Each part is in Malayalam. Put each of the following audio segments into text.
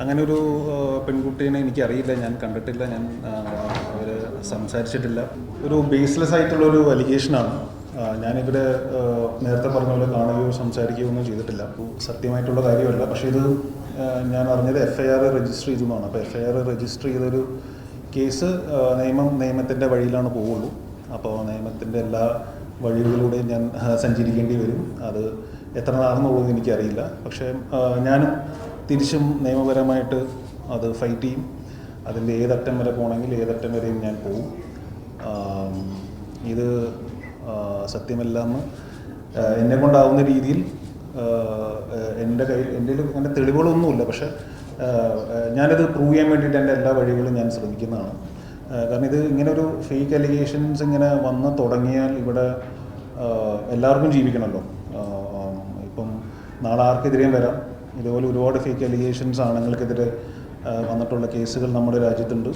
അങ്ങനെ ഒരു പെൺകുട്ടീനെ എനിക്കറിയില്ല. ഞാൻ കണ്ടിട്ടില്ല. ഞാൻ അവർ സംസാരിച്ചിട്ടില്ല. ഒരു ബേസ്ലെസ് ആയിട്ടുള്ള ഒരു അലിഗേഷനാണ് ഞാനിവിടെ നേരത്തെ പറഞ്ഞ പോലെ കാണുകയോ സംസാരിക്കുകയോ ഒന്നും ചെയ്തിട്ടില്ല. അപ്പോൾ സത്യമായിട്ടുള്ള കാര്യമല്ല. പക്ഷേ ഇത് ഞാൻ അറിഞ്ഞത് എഫ് ഐ ആർ രജിസ്റ്റർ ചെയ്തു എന്നാണ് അപ്പോൾ എഫ് ഐ ആർ രജിസ്റ്റർ ചെയ്തൊരു കേസ് നിയമം നിയമത്തിന്റെ വഴിയിലാണ് പോവുള്ളൂ. അപ്പോൾ നിയമത്തിന്റെ എല്ലാ വഴികളിലൂടെയും ഞാൻ സഞ്ചരിക്കേണ്ടി വരും. അത് എത്ര നാളെന്നുള്ളത് എനിക്കറിയില്ല. പക്ഷേ ഞാനും തിരിച്ചും നിയമപരമായിട്ട് അത് ഫൈറ്റ് ചെയ്യും. അതിന്റെ ഏതറ്റം വരെ പോകണമെങ്കിൽ ഏതറ്റം വരെയും ഞാൻ പോവും. ഇത് സത്യമല്ല ആ, എന്നെ കൊണ്ടാവുന്ന രീതിയിൽ എന്റെ കയ്യിൽ എന്റെ അങ്ങനെ തെളിവുകളൊന്നുമില്ല. പക്ഷേ ഞാനിത് പ്രൂവ് ചെയ്യാൻ വേണ്ടിയിട്ട് എന്റെ എല്ലാ വഴികളും ഞാൻ ശ്രമിക്കുന്നതാണ്. കാരണം ഇത് ഇങ്ങനെ ഒരു ഫേക്ക് അലിഗേഷൻസ് ഇങ്ങനെ വന്ന് തുടങ്ങിയാൽ ഇവിടെ എല്ലാവർക്കും ജീവിക്കണമല്ലോ. ഇപ്പം നാളെ ആർക്കെതിരെയും വരാം. ഇതുപോലെ ഒരുപാട് ഫേക്ക് അലിഗേഷൻസ് ആണുങ്ങൾക്കെതിരെ വന്നിട്ടുള്ള കേസുകൾ നമ്മുടെ രാജ്യത്തുണ്ട്.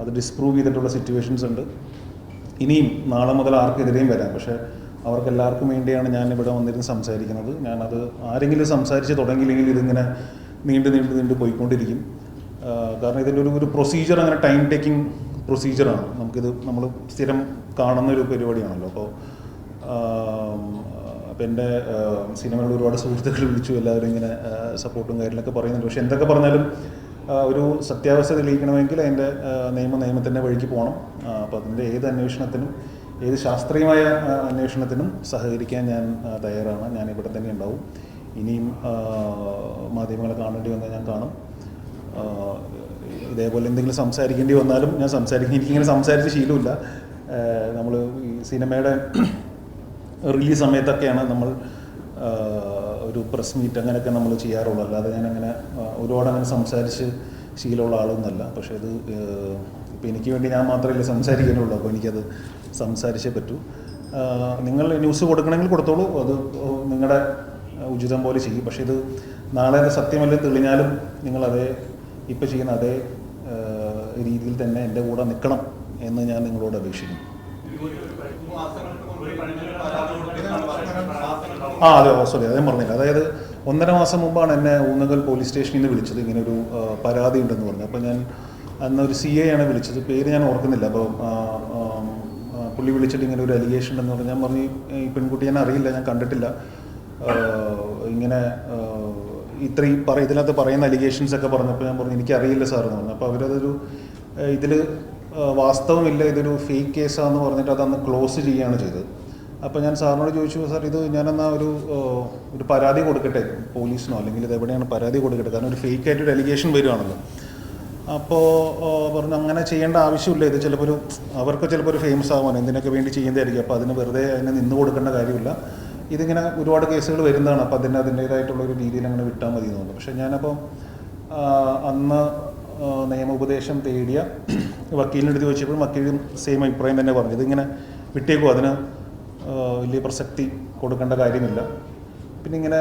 അത് ഡിസ്പ്രൂവ് ചെയ്തിട്ടുള്ള സിറ്റുവേഷൻസ് ഉണ്ട്. ഇനിയും നാളെ മുതൽ ആർക്കെതിരെയും വരാം. പക്ഷേ അവർക്ക് എല്ലാവർക്കും വേണ്ടിയാണ് ഞാൻ ഇവിടെ വന്നിരുന്ന് സംസാരിക്കുന്നത്. ഞാനത് ആരെങ്കിലും സംസാരിച്ച് തുടങ്ങിയില്ലെങ്കിൽ ഇതിങ്ങനെ നീണ്ടു നീണ്ടു നീണ്ടു പോയിക്കൊണ്ടിരിക്കും. കാരണം ഇതിന്റെ ഒരു ഒരു പ്രൊസീജിയർ അങ്ങനെ ടൈം ടേക്കിംഗ് പ്രൊസീജിയറാണ് നമുക്കിത് നമ്മൾ സ്ഥിരം കാണുന്ന ഒരു പരിപാടിയാണല്ലോ. അപ്പോൾ അപ്പോൾ എന്റെ സിനിമകളിൽ ഒരുപാട് സുഹൃത്തുക്കൾ വിളിച്ചു എല്ലാവരും ഇങ്ങനെ സപ്പോർട്ടും കാര്യങ്ങളൊക്കെ പറയുന്നുണ്ട്. പക്ഷെ എന്തൊക്കെ പറഞ്ഞാലും ഒരു സത്യാവസ്ഥ തെളിയിക്കണമെങ്കിൽ അതിന്റെ നിയമ നിയമത്തിന്റെ വഴിക്ക് പോകണം. അപ്പോൾ അതിന്റെ ഏത് അന്വേഷണത്തിനും ഏത് ശാസ്ത്രീയമായ അന്വേഷണത്തിനും സഹകരിക്കാൻ ഞാൻ തയ്യാറാണ്. ഞാൻ ഇവിടെ തന്നെ ഉണ്ടാവും. ഇനിയും മാധ്യമങ്ങളെ കാണേണ്ടി വന്നാൽ ഞാൻ കാണും. ഇതേപോലെ എന്തെങ്കിലും സംസാരിക്കേണ്ടി വന്നാലും ഞാൻ സംസാരിക്കും. എനിക്കിങ്ങനെ സംസാരിച്ച് ശീലമില്ല. നമ്മൾ ഈ സിനിമയുടെ റിലീസ് സമയത്തൊക്കെയാണ് നമ്മൾ ഒരു പ്രസ് മീറ്റ് അങ്ങനെയൊക്കെ നമ്മൾ ചെയ്യാറുള്ളൂ. അല്ലാതെ ആ, ഒരുപാട് അങ്ങനെ സംസാരിച്ച് ശീലമുള്ള ആളൊന്നുമല്ല. പക്ഷേ ഇത് ഇപ്പം എനിക്ക് വേണ്ടി ഞാൻ മാത്രമല്ലേ സംസാരിക്കാനുള്ളൂ അപ്പോൾ എനിക്കത് സംസാരിച്ചേ പറ്റൂ. നിങ്ങൾ ന്യൂസ് കൊടുക്കണമെങ്കിൽ കൊടുത്തോളൂ. അത് നിങ്ങളുടെ ഉചിതം പോലെ ചെയ്യും. പക്ഷേ ഇത് നാളെ അത് സത്യമല്ല തെളിഞ്ഞാലും നിങ്ങളതേ ഇപ്പം ചെയ്യുന്ന അതേ രീതിയിൽ തന്നെ എന്റെ കൂടെ നിൽക്കണം എന്ന് ഞാൻ നിങ്ങളോട് അപേക്ഷിക്കുന്നു. ആ അതെ സോറി അതേ പറഞ്ഞില്ല. അതായത് ഒന്നര മാസം മുമ്പാണ് എന്നെ ഊന്നകൽ പോലീസ് സ്റ്റേഷനിൽ നിന്ന് വിളിച്ചത് ഇങ്ങനെ ഒരു പരാതി ഉണ്ടെന്ന് പറഞ്ഞു. അപ്പോൾ ഞാൻ അന്ന് ഒരു സി എ ആണ് വിളിച്ചത്. പേര് ഞാൻ ഓർക്കുന്നില്ല. അപ്പോൾ പുള്ളി വിളിച്ചിട്ട് ഇങ്ങനെ ഒരു അലിഗേഷൻ ഉണ്ടെന്ന് പറഞ്ഞു. ഞാൻ പറഞ്ഞു ഈ പെൺകുട്ടി ഞാൻ അറിയില്ല ഞാൻ കണ്ടിട്ടില്ല. ഇങ്ങനെ ഇത്രയും പറ ഇതിനകത്ത് പറയുന്ന അലിഗേഷൻസ് ഒക്കെ പറഞ്ഞപ്പോൾ ഞാൻ പറഞ്ഞു എനിക്കറിയില്ല സാർ എന്ന് പറഞ്ഞു. അപ്പോൾ അവരതൊരു ഇതിൽ വാസ്തവമില്ല ഇതൊരു ഫേക്ക് കേസാന്ന് പറഞ്ഞിട്ട് അതന്ന് ക്ലോസ് ചെയ്യുകയാണ് ചെയ്തത്. അപ്പോൾ ഞാൻ സാറിനോട് ചോദിച്ചു സാർ ഇത് ഞാനെന്നാ ഒരു ഒരു പരാതി കൊടുക്കട്ടെ? പോലീസിനോ അല്ലെങ്കിൽ ഇത് എവിടെയാണ് പരാതി കൊടുക്കട്ടെ? കാരണം ഒരു ഫേക്ക് ആയിട്ടൊരു അലിഗേഷൻ വരുവാണല്ലോ. അപ്പോൾ പറഞ്ഞു അങ്ങനെ ചെയ്യേണ്ട ആവശ്യമില്ല. ഇത് ചിലപ്പോൾ ഒരു അവർക്ക് ചിലപ്പോൾ ഒരു ഫേമസ് ആവാൻ എന്തിനൊക്കെ വേണ്ടി ചെയ്യുന്നതായിരിക്കും. അപ്പോൾ അതിന് വെറുതെ അതിനെ നിന്ന് കൊടുക്കേണ്ട കാര്യമില്ല. ഇതിങ്ങനെ ഒരുപാട് കേസുകൾ വരുന്നതാണ്. അപ്പോൾ അതിന് അതിന്റേതായിട്ടുള്ള ഒരു രീതിയിൽ അങ്ങനെ വിട്ടാൽ മതി തോന്നുന്നു. പക്ഷേ ഞാനപ്പോൾ അന്ന് നിയമോപദേശം തേടിയ വക്കീലിനടുത്ത് ചോദിച്ചപ്പോൾ വക്കീലും സെയിം അഭിപ്രായം തന്നെ പറഞ്ഞു. ഇതിങ്ങനെ വിട്ടേക്കും അതിന് വലിയ പ്രസക്തി കൊടുക്കേണ്ട കാര്യമില്ല. പിന്നെ ഇങ്ങനെ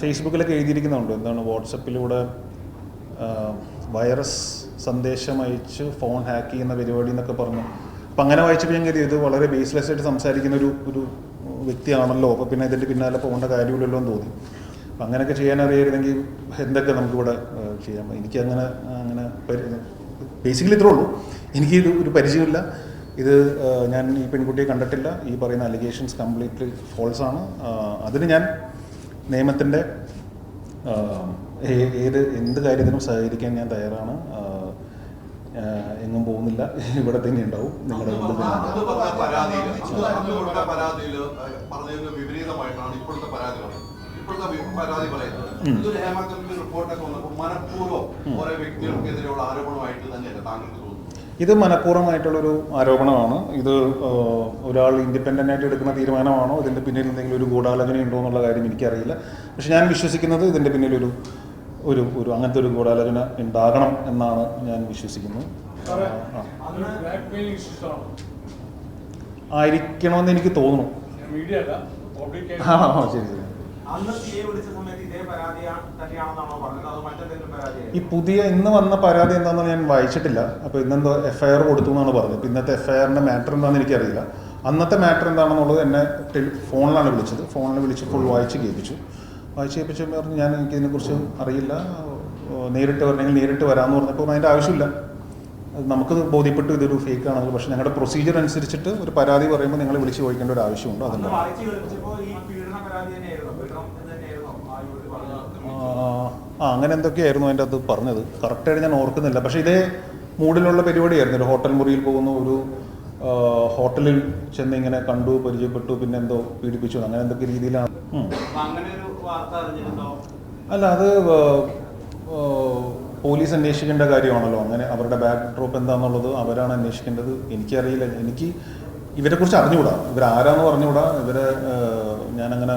ഫേസ്ബുക്കിലൊക്കെ എഴുതിയിരിക്കുന്നുണ്ട്. എന്താണ് വാട്സപ്പിലൂടെ വൈറസ് സന്ദേശം അയച്ച് ഫോൺ ഹാക്ക് ചെയ്യുന്ന പരിപാടി എന്നൊക്കെ പറഞ്ഞു. അപ്പം അങ്ങനെ വായിച്ചപ്പോൾ ഞാൻ ഇത് വളരെ ബേസ്ലെസ് ആയിട്ട് സംസാരിക്കുന്ന ഒരു ഒരു വ്യക്തിയാണല്ലോ. അപ്പോൾ പിന്നെ ഇതിന്റെ പിന്നാലെ പോകേണ്ട കാര്യമില്ലല്ലോ എന്ന് തോന്നി. അപ്പം അങ്ങനെയൊക്കെ ചെയ്യാൻ എന്തൊക്കെ നമുക്കിവിടെ ചെയ്യാം. എനിക്കങ്ങനെ അങ്ങനെ ബേസിക്കലി ഇത്രേ ഉള്ളൂ. എനിക്ക് ഇത് ഒരു പരിചയമില്ല. ഇത് ഞാൻ ഈ പെൺകുട്ടിയെ കണ്ടിട്ടില്ല. ഈ പറയുന്ന അലിഗേഷൻസ് കംപ്ലീറ്റ്ലി ഫോൾസ് ആണ്. അതിന് ഞാൻ നിയമത്തിന്റെ ഏത് എന്ത് കാര്യത്തിനും സഹകരിക്കാൻ ഞാൻ തയ്യാറാണ്. എങ്ങും പോകുന്നില്ല. ഇവിടെ തന്നെ ഉണ്ടാവും. നിങ്ങളുടെ മുമ്പിൽ തന്നെ പരാതി പറയുന്നത് ഇതൊരു ഹേമ കമ്മിറ്റി റിപ്പോർട്ടൊക്കെ വന്നപ്പോൾ മനഃപൂർവം ഓരോ വ്യക്തികൾക്കെതിരെയുള്ള ആരോപണമായിട്ട് തന്നെയല്ലേ താങ്കൾക്ക് ഇത് മനഃപൂർവമായിട്ടുള്ളൊരു ആരോപണമാണ്. ഇത് ഒരാൾ ഇൻഡിപെൻഡന്റ് ആയിട്ട് എടുക്കുന്ന തീരുമാനമാണോ? ഇതിന്റെ പിന്നിൽ എന്തെങ്കിലും ഒരു ഗൂഢാലോചന ഉണ്ടോ എന്നുള്ള കാര്യം എനിക്കറിയില്ല. പക്ഷെ ഞാൻ വിശ്വസിക്കുന്നത് ഇതിന്റെ പിന്നിലൊരു ഒരു ഒരു അങ്ങനത്തെ ഒരു ഗൂഢാലോചന ഉണ്ടാകണം എന്നാണ് ഞാൻ വിശ്വസിക്കുന്നത് അന്ന് ബ്ലാക്ക് മെയിലിംഗ് സിസ്റ്റമാണ് ആയിരിക്കണമെന്ന് എനിക്ക് തോന്നുന്നു. മീഡിയ അല്ല പബ്ലിക് ആ ആ, ശരി ശരി. ഈ പുതിയ ഇന്ന് വന്ന പരാതി എന്താണെന്ന് ഞാൻ വായിച്ചിട്ടില്ല. അപ്പോൾ ഇന്നെന്തോ എഫ്ഐആർ കൊടുത്തു എന്നാണ് പറഞ്ഞത്. ഇന്നത്തെ എഫ് ഐ ആറിന്റെ മാറ്റർ എന്താണെന്ന് എനിക്കറിയില്ല. അന്നത്തെ മാറ്റർ എന്താണെന്നുള്ളത് എന്നെ ഫോണിലാണ് വിളിച്ചത്. ഫോണിൽ വിളിച്ച് ഫുൾ വായിച്ച് കേൾപ്പിച്ചു. വായിച്ച് കേൾപ്പിച്ചപ്പോൾ പറഞ്ഞു ഞാൻ എനിക്ക് ഇതിനെക്കുറിച്ച് അറിയില്ല. നേരിട്ട് വരണമെങ്കിൽ നേരിട്ട് വരാമെന്ന് പറഞ്ഞപ്പോൾ അതിന്റെ ആവശ്യമില്ല. അത് നമുക്ക് ബോധ്യപ്പെട്ടു ഇതൊരു ഫേക്ക് ആണെന്ന് പക്ഷേ ഞങ്ങളുടെ പ്രൊസീജിയർ അനുസരിച്ചിട്ട് ഒരു പരാതി പറയുമ്പോൾ നിങ്ങളെ വിളിച്ച് ചോദിക്കേണ്ട ഒരു ആവശ്യമുണ്ട്. അന്ന് അതല്ല വായിച്ചു കേൾപ്പിച്ചപ്പോൾ ഈ പീഡന പരാതി തന്നെയായിരുന്നു പീഡനം എന്ന് തന്നെയായിരുന്നു ആ യുവതി പറഞ്ഞത് ആ അങ്ങനെ എന്തൊക്കെയായിരുന്നു അതിന്റെ അത് പറഞ്ഞത്? കറക്റ്റായിട്ട് ഞാൻ ഓർക്കുന്നില്ല. പക്ഷേ ഇതേ മൂഡിലുള്ള പരിപാടിയായിരുന്നു. ഒരു ഹോട്ടൽ മുറിയിൽ പോകുന്നു ഒരു ഹോട്ടലിൽ ചെന്ന് ഇങ്ങനെ കണ്ടു പരിചയപ്പെട്ടു പിന്നെ എന്തോ പീഡിപ്പിച്ചു. അങ്ങനെ എന്തൊക്കെ രീതിയിലാണ്? അല്ല അത് പോലീസ് അന്വേഷിക്കേണ്ട കാര്യമാണല്ലോ. അങ്ങനെ അവരുടെ ബാക്ക് ഡ്രോപ്പ് എന്താണെന്നുള്ളത് അവരാണ് അന്വേഷിക്കേണ്ടത്. എനിക്കറിയില്ല. എനിക്ക് ഇവരെക്കുറിച്ച് അറിഞ്ഞുകൂടാ. ഇവരാരാന്ന് പറഞ്ഞുകൂടാ. ഇവരെ ഞാനങ്ങനെ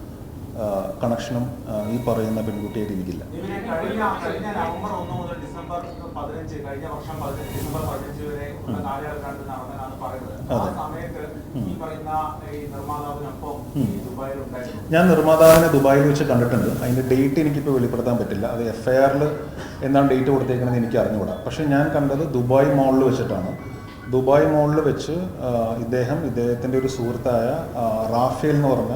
കണക്ഷനും ഈ പറയുന്ന പെൺകുട്ടിയായിട്ട് എനിക്കില്ല. കഴിഞ്ഞ കഴിഞ്ഞ നവംബർ ഒന്ന് മുതൽ ഡിസംബർ പതിനഞ്ച് കഴിഞ്ഞ വർഷം പതിനഞ്ച് ഡിസംബർ പതിനഞ്ച് വരെ ഉള്ള കാലയളവിലാണ് നടന്നതാണ് പറയുന്നത്. ആ സമയത്ത് ഈ പറയുന്ന ഈ നിർമ്മാതാവിനൊപ്പം ഞാൻ നിർമ്മാതാവിനെ ദുബായിൽ വെച്ച് കണ്ടിട്ടുണ്ട്. അതിന്റെ ഡേറ്റ് എനിക്കിപ്പോൾ വെളിപ്പെടുത്താൻ പറ്റില്ല. അത് എഫ് ഐ ആറിൽ എന്താണ് ഡേറ്റ് കൊടുത്തേക്കുന്നത് എനിക്ക് അറിഞ്ഞുകൂടാ. പക്ഷേ ഞാൻ കണ്ടത് ദുബായ് മോളിൽ വെച്ചിട്ടാണ്. ദുബായ് മോളിൽ വെച്ച് ഇദ്ദേഹം ഇദ്ദേഹത്തിന്റെ ഒരു സുഹൃത്തായ റാഫേൽ എന്ന് പറഞ്ഞ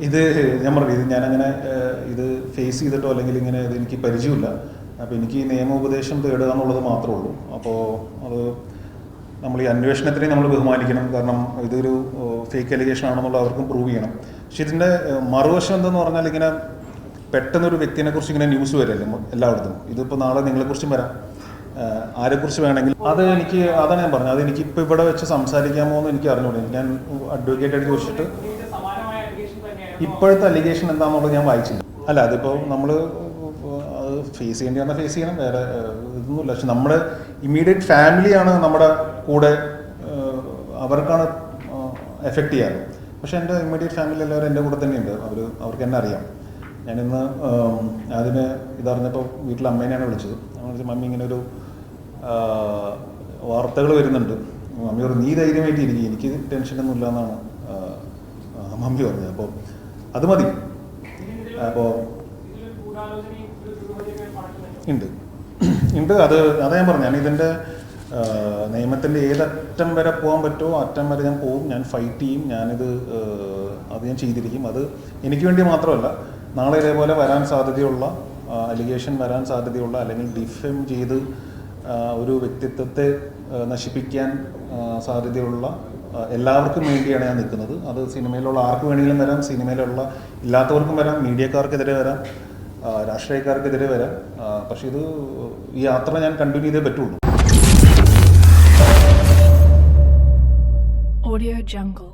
ഇത് ഞാൻ പറഞ്ഞു ഇത് ഞാനങ്ങനെ ഇത് ഫേസ് ചെയ്തിട്ടോ അല്ലെങ്കിൽ ഇങ്ങനെ ഇത് എനിക്ക് പരിചയമില്ല. അപ്പോൾ എനിക്ക് നിയമോപദേശം തേടുക എന്നുള്ളത് മാത്രമേ ഉള്ളൂ. അപ്പോൾ അത് നമ്മൾ ഈ അന്വേഷണത്തിനെ നമ്മൾ ബഹുമാനിക്കണം. കാരണം ഇതൊരു ഫേക്ക് അലിഗേഷൻ ആണെന്നുള്ള അവർക്കും പ്രൂവ് ചെയ്യണം. പക്ഷെ ഇതിന്റെ മറുവശം എന്തെന്ന് പറഞ്ഞാൽ ഇങ്ങനെ പെട്ടെന്നൊരു വ്യക്തിനെ കുറിച്ച് ഇങ്ങനെ ന്യൂസ് വരല്ലേ എല്ലായിടത്തും. ഇതിപ്പോൾ നാളെ നിങ്ങളെക്കുറിച്ചും വരാം. ആരെക്കുറിച്ച് വേണമെങ്കിൽ അത് എനിക്ക് അതാണ് ഞാൻ പറഞ്ഞത്. അത് എനിക്ക് ഇപ്പോൾ ഇവിടെ വെച്ച് സംസാരിക്കാമോ എന്ന് എനിക്ക് അറിഞ്ഞൂടെ. ഞാൻ അഡ്വക്കേറ്റായിട്ട് ചോദിച്ചിട്ട് ഇപ്പോഴത്തെ അലിഗേഷൻ എന്താണെന്നുള്ളത് ഞാൻ വായിച്ചില്ല. അല്ല അതിപ്പോൾ നമ്മൾ അത് ഫേസ് ചെയ്യേണ്ടി വന്നാൽ ഫേസ് ചെയ്യണം വേറെ ഇതൊന്നുമില്ല. പക്ഷെ നമ്മുടെ ഇമ്മീഡിയറ്റ് ഫാമിലിയാണ് നമ്മുടെ കൂടെ അവർക്കാണ് എഫക്റ്റ് ചെയ്യാറ്. പക്ഷെ എന്റെ ഇമ്മീഡിയറ്റ് ഫാമിലി എല്ലാവരും എന്റെ കൂടെ തന്നെയുണ്ട്. അവർ അവർക്ക് എന്നെ അറിയാം. ഞാനിന്ന് അതിന് ഇതറിഞ്ഞപ്പോൾ വീട്ടിൽ അമ്മേനെയാണ് വിളിച്ചത്. വിളിച്ചത് വിളിച്ചു മമ്മി ഇങ്ങനെ ഒരു വാർത്തകൾ വരുന്നുണ്ട്. മമ്മി പറഞ്ഞു നീ ധൈര്യമായിട്ട് ഇരിക്കും എനിക്ക് ടെൻഷനൊന്നും ഇല്ല എന്നാണ് മമ്മി പറഞ്ഞത്. അപ്പോൾ അത് മതി. അപ്പോൾ ഉണ്ട്. ഉണ്ട്. അത് അതാ ഞാൻ പറഞ്ഞു. ഞാൻ ഇതിന്റെ നിയമത്തിന്റെ ഏതറ്റം വരെ പോകാൻ പറ്റുമോ അറ്റം വരെ ഞാൻ പോകും ഞാൻ ഫൈറ്റ് ചെയ്യും. ഞാനിത് അത് ഞാൻ ചെയ്തിരിക്കും. അത് എനിക്ക് വേണ്ടി മാത്രമല്ല നാളെ ഇതേപോലെ വരാൻ സാധ്യതയുള്ള അലിഗേഷൻ വരാൻ സാധ്യതയുള്ള അല്ലെങ്കിൽ ഡിഫെം ചെയ്ത് ഒരു വ്യക്തിത്വത്തെ നശിപ്പിക്കാൻ സാധ്യതയുള്ള എല്ലാവർക്കും വേണ്ടിയാണ് ഞാൻ നിൽക്കുന്നത്. അത് സിനിമയിലുള്ള ആർക്ക് വേണമെങ്കിലും വരാം സിനിമയിലുള്ള ഇല്ലാത്തവർക്കും വരാം മീഡിയക്കാർക്കെതിരെ വരാം രാഷ്ട്രീയക്കാർക്കെതിരെ വരാം. പക്ഷേ ഇത് ഈ യാത്ര ഞാൻ കണ്ടിന്യൂ ചെയ്തേ പറ്റുള്ളൂ. Audio Jungle.